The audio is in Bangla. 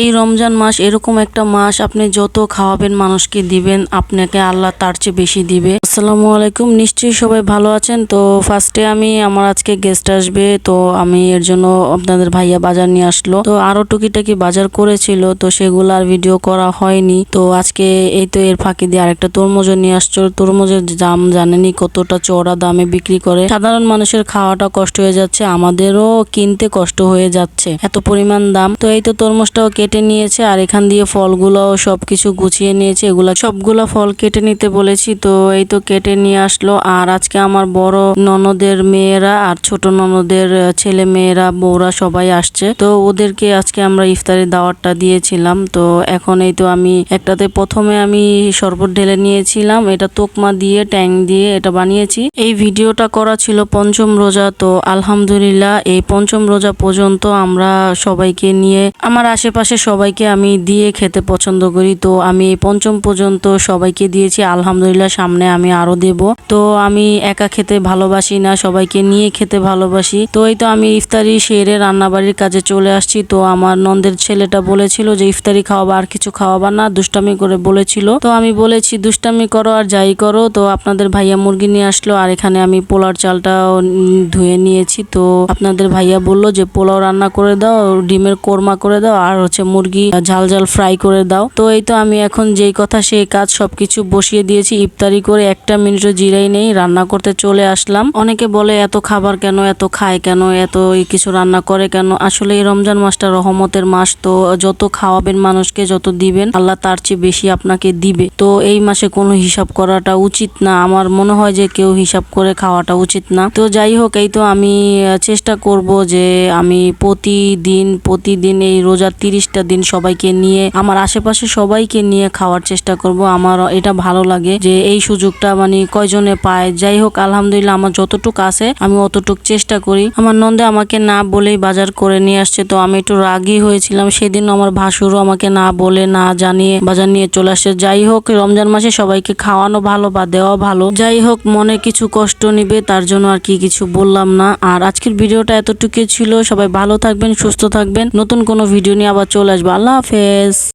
এই রমজান মাস এরকম একটা মাস, আপনি যত খাওয়াবেন মানুষকে দিবেন, আপনাকে আল্লাহ তার চেয়ে বেশি দিবে। আসসালামু আলাইকুম, নিশ্চয়ই সবাই ভালো আছেন? তো ফার্স্টে আমি, আমার আজকে গেস্ট আসবে, তো আমি এর জন্য আপনাদের ভাইয়া বাজার নিয়ে আসলো। তো আরও টুকিটাকি বাজার করেছিল, তো সেগুলো আর ভিডিও করা হয়নি। তো আজকে এই তো এর ফাঁকি দিয়ে আরেকটা তরমুজও নিয়ে আসছো। তরমুজের দাম জানেনি কতটা চড়া দামে বিক্রি করে। সাধারণ মানুষের খাওয়াটা কষ্ট হয়ে যাচ্ছে, আমাদেরও কিনতে কষ্ট হয়ে যাচ্ছে, এত পরিমাণ দাম। তো এই তো তরমুজটাও কেটে নিয়েছে আর এখান দিয়ে ফলগুলো সবকিছু গুছিয়ে নিয়েছে। এগুলা সবগুলা ফল কেটে নিতে বলেছি, তো এই তো কেটে নিয়ে আসলো। আর আজকে আমার বড় ননদের মেয়েরা আর ছোট ননদের ছেলে মেয়েরা, বউরা সবাই আসছে। তো ওদেরকে আজকে আমরা ইফতারের দাওয়াতটা দিয়েছিলাম। তো এখন এই তো আমি একটাতে প্রথমে আমি শরবত ঢেলে নিয়েছিলাম, এটা তোকমা দিয়ে, ট্যাং দিয়ে এটা বানিয়েছি। এই ভিডিওটা করা ছিল পঞ্চম রোজা, তো আলহামদুলিল্লাহ এই পঞ্চম রোজা পর্যন্ত আমরা সবাইকে নিয়ে, আমার আশেপাশে সবাইকে আমি দিয়ে খেতে পছন্দ করি। তো আমি পঞ্চম পর্যন্ত সবাইকে দিয়েছি। আলহামদুলিল্লাহ সামনে আমি আরও দেব। তো আমি একা খেতে ভালোবাসি না, সবাইকে নিয়ে খেতে ভালোবাসি। তো এই তো আমি ইফতারি সেরে রান্নাবাড়ির কাজে চলে আসছি। তো আমার নন্দের ছেলেটা বলেছিল যে, ইফতারি খাওয়াবা, আর কিছু খাওয়াবা না। দুষ্টামি করে বলেছিল। তো আমি বলেছি, দুষ্টামি করো আর যাই করো। তো আপনাদের ভাইয়া মুরগি নিয়ে আসলো, আর এখানে আমি পোলার চালটাও ধুয়ে নিয়েছি। তো আপনাদের ভাইয়া বলল যে, পোলাও রান্না করে দাও, ডিমের কোরমা করে দাও, আর হচ্ছে মুরগি ঝাল ঝাল ফ্রাই করে দাও। তো এই তো আমি এখন যেই কথা সেই কাজ সবকিছু বসিয়ে দিয়েছি, ইফতারি করে একটা মিনিটও জিরাই নেই, রান্না করতে চলে আসলাম। অনেকে বলে, এত খাবার কেন, এত খায় কেন, এত কিছু রান্না করে কেন? আসলে এই রমজান মাসটা রহমতের মাস, তো যত খাওয়াবেন মানুষকে, যত দিবেন, আল্লাহ তার চেয়ে বেশি আপনাকে দিবে। তো এই মাসে কোনো হিসাব করাটা উচিত না। আমার মনে হয় যে কেউ হিসাব করে খাওয়াটা উচিত না। তো যাই হোক, এই তো আমি চেষ্টা করব যে আমি প্রতিদিন প্রতিদিন এই রোজার তিরিশটা দিন সবাইকে নিয়ে, আমার আশেপাশে সবাইকে নিয়ে খাওয়ার চেষ্টা করব। আমার এটা ভালো লাগে যে এই সুযোগটা মানে কয়জনে পায়। যাই হোক, আলহামদুলিল্লাহ আমার যতটুক আছে, আমি অতটুক চেষ্টা করি। আমার নন্দে আমাকে না বলেই বাজার করে নিয়ে আসছে, তো আমি একটু রাগই হয়েছিলাম। সেদিন আমার ভাসুরও আমাকে না বলে, না জানিয়ে বাজার নিয়ে চলে আসছে। যাই হোক, রমজান মাসে সবাইকে খাওয়ানো ভালো বা দেওয়া ভালো। যাই হোক, মনে কিছু কষ্ট নিবে, তার জন্য আর কি কিছু বললাম না। আর আজকের ভিডিওটা এতটুকু ছিল। সবাই ভালো থাকবেন, সুস্থ থাকবেন। নতুন কোনো ভিডিও নিয়ে আবার চলে আসব। আল্লাহ হাফেজ।